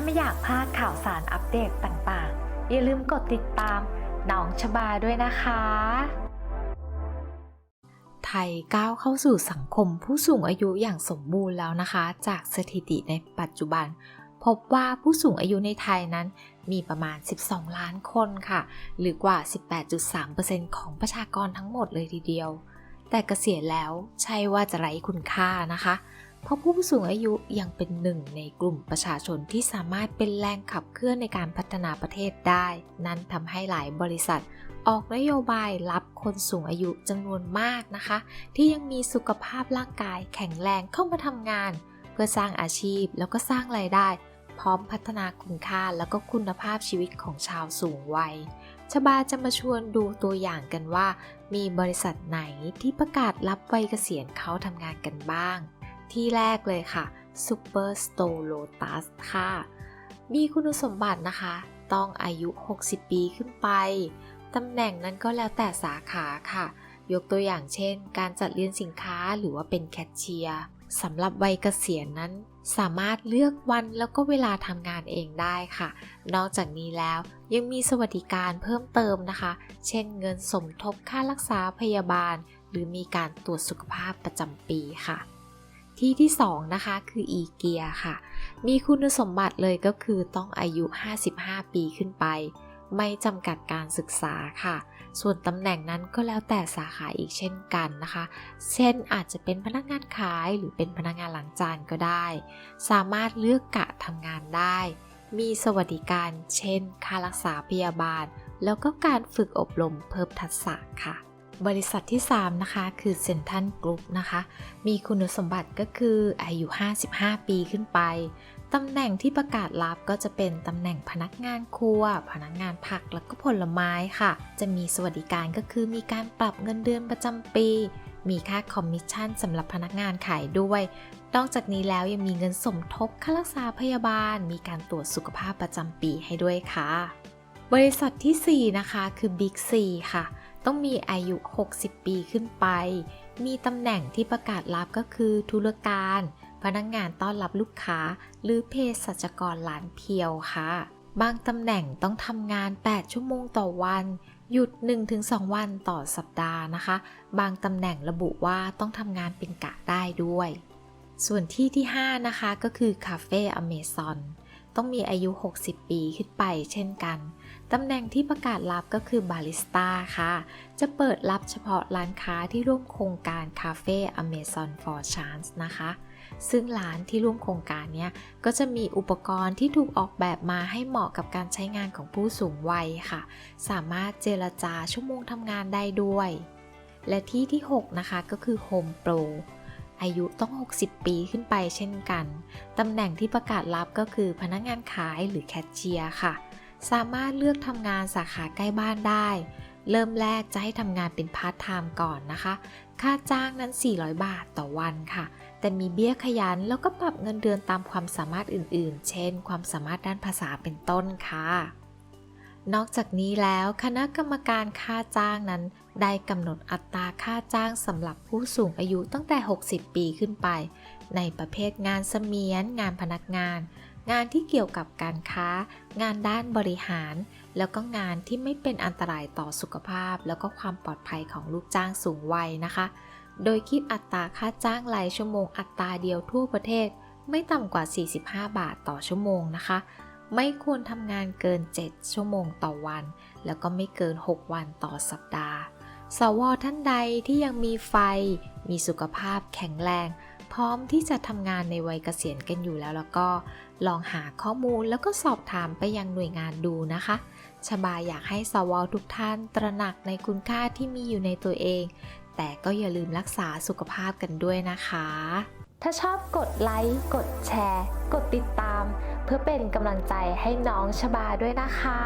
าไม่อยากพลาดข่าวสารอัปเดตต่างๆ อย่าลืมกดติดตามน้องชบาด้วยนะคะ ไทยก้าวเข้าสู่สังคมผู้สูงอายุอย่างสมบูรณ์แล้วนะคะ จากสถิติในปัจจุบัน พบว่าผู้สูงอายุในไทยนั้นมีประมาณ 12 ล้านคนค่ะ หรือกว่า 18.3%ของประชากรทั้งหมดเลยทีเดียว แต่เกษียณแล้วใช่ว่าจะไร้คุณค่านะคะ เพราะผู้สูงอายุยังเป็นหนึ่งในกลุ่มประชาชนที่สามารถเป็นแรงขับเคลื่อนในการพัฒนาประเทศได้ นั่นทำให้หลายบริษัท ออกนโยบายรับคนสูงอายุจำนวนมากนะคะ ที่ยังมีสุขภาพร่างกายแข็งแรงเข้ามาทำงาน เพื่อสร้างอาชีพแล้วก็สร้างรายได้ พร้อมพัฒนาคุณค่าแล้วก็คุณภาพชีวิตของชาวสูงวัยชบาจะมาชวนดูตัวอย่างกันว่า มีบริษัทไหนที่ประกาศรับวัยเกษียณเขาทำงานกันบ้าง ที่แรกเลยค่ะ Super Store Lotus ค่ะ มีคุณสมบัตินะคะ ต้องอายุ 60 ปีขึ้นไป ตำแหน่งนั้นก็แล้วแต่สาขาค่ะ ยกตัวอย่างเช่น การจัดเรียนสินค้าหรือว่าเป็นแคชเชียร์สำหรับวัยเกษียณนั้น สามารถเลือกวันแล้วก็เวลาทำงานเองได้ค่ะ นอกจากนี้แล้วยังมีสวัสดิการเพิ่มเติมนะคะ เช่นเงินสมทบค่ารักษาพยาบาล หรือมีการตรวจสุขภาพประจำปีค่ะ ที่ที่ 2 นะคะ คืออีเกียค่ะ มีคุณสมบัติเลยก็คือต้องอายุ 55 ปีขึ้นไป ไม่จำกัดการศึกษาค่ะ ส่วนตำแหน่งนั้นก็แล้วแต่สาขาอีกเช่นกันนะคะ เช่นอาจจะเป็นพนักงานขายหรือเป็นพนักงานหล้างจานก็ได้ สามารถเลือกกะทำงานได้ มีสวัสดิการ เช่น ค่ารักษาพยาบาล แล้วก็การฝึกอบรมเพิ่มทักษะค่ะ บริษัทที่ 3 นะคะ คือเซนทันกรุ๊ปนะคะ มีคุณสมบัติก็คืออายุ 55 ปีขึ้นไป ตำแหน่งที่ประกาศรับก็จะเป็นตำแหน่งพนักงานครัว พนักงานผักแล้วก็ผลไม้ค่ะ จะมีสวัสดิการก็คือมีการปรับเงินเดือนประจำปี มีค่าคอมมิชชั่นสำหรับพนักงานขายด้วย นอกจากนี้แล้วยังมีเงินสมทบค่ารักษาพยาบาล มีการตรวจสุขภาพประจำปีให้ด้วยค่ะ บริษัททีสี่4 นะคะ คือ Big C ค่ะ ต้องมีอายุ 60 ปีขึ้นไป มีตำแหน่งที่ประกาศรับก็คือธุรการ พนักงงานต้อนรับลูกค้า หรือเภสัชกรร้านเพียวค่ะ บางตำแหน่งต้องทำงาน 8 ชั่วโมงต่อวัน หยุด 1-2 วันต่อสัปดาห์นะคะ บางตำแหน่งระบุว่าต้องทำงานเป็นกะได้ด้วย ส่วนที่ที่ 5 นะคะก็คือคาเฟ่อเมซอน ต้องมีอายุ 60 ปีขึ้นไปเช่นกัน ตำแหน่งที่ประกาศรับก็คือบาริสต้าค่ะ จะเปิดรับเฉพาะร้านค้าที่ร่วมโครงการคาเฟ่อเมซอนฟอร์ชานส์นะคะ ซึ่งร้านที่ร่วมโครงการเนี้ยก็จะมีอุปกรณ์ที่ถูกออกแบบมาให้เหมาะกับการใช้งานของผู้สูงวัยค่ะ สามารถเจรจาชั่วโมงทำงานได้ด้วย และที่ที่ 6 นะคะก็คือ Home Pro อายุต้อง 60 ปีขึ้นไปเช่นกัน ตำแหน่งที่ประกาศรับก็คือพนักงานขายหรือแคชเชียร์ค่ะ สามารถเลือกทำงานสาขาใกล้บ้านได้ เริ่มแรกจะให้ทำงานเป็นพาร์ทไทม์ก่อนนะคะ ค่าจ้างนั้น 400 บาทต่อวันค่ะ แต่มีเบี้ยขยันแล้วก็ปรับเงินเดือนตามความสามารถอื่นๆ เช่น ความสามารถด้านภาษาเป็นต้นค่ะ นอกจากนี้แล้วคณะกรรมการค่าจ้างนั้น ได้กำหนดอัตราค่าจ้างสำหรับผู้สูงอายุตั้งแต่ 60 ปีขึ้นไป ในประเภทงานเสมียน งานพนักงาน งานที่เกี่ยวกับการค้า งานด้านบริหาร แล้วก็งานที่ไม่เป็นอันตรายต่อสุขภาพ แล้วก็ความปลอดภัยของลูกจ้างสูงวัยนะคะ โดยคิดอัตราค่าจ้างรายชั่วโมงอัตราเดียวทั่วประเทศ ไม่ต่ำกว่า 45 บาทต่อชั่วโมงนะคะ ไม่ควรทำงานเกิน 7 ชั่วโมงต่อวัน แล้วก็ไม่เกิน 6 วันต่อสัปดาห์ สวท่านใดที่ยังมีไฟ มีสุขภาพแข็งแรง พร้อมที่จะทำงานในวัยเกษียณกันอยู่แล้วแล้วก็ ลองหาข้อมูลแล้วก็สอบถามไปยังหน่วยงานดูนะคะ ชบาอยากให้สวทุกท่านตระหนักในคุณค่าที่มีอยู่ในตัวเอง แต่ก็อย่าลืมรักษาสุขภาพกันด้วยนะคะ ถ้าชอบกดไลค์ กดแชร์ กดติดตาม เพื่อเป็นกำลังใจให้น้องชบาด้วยนะคะ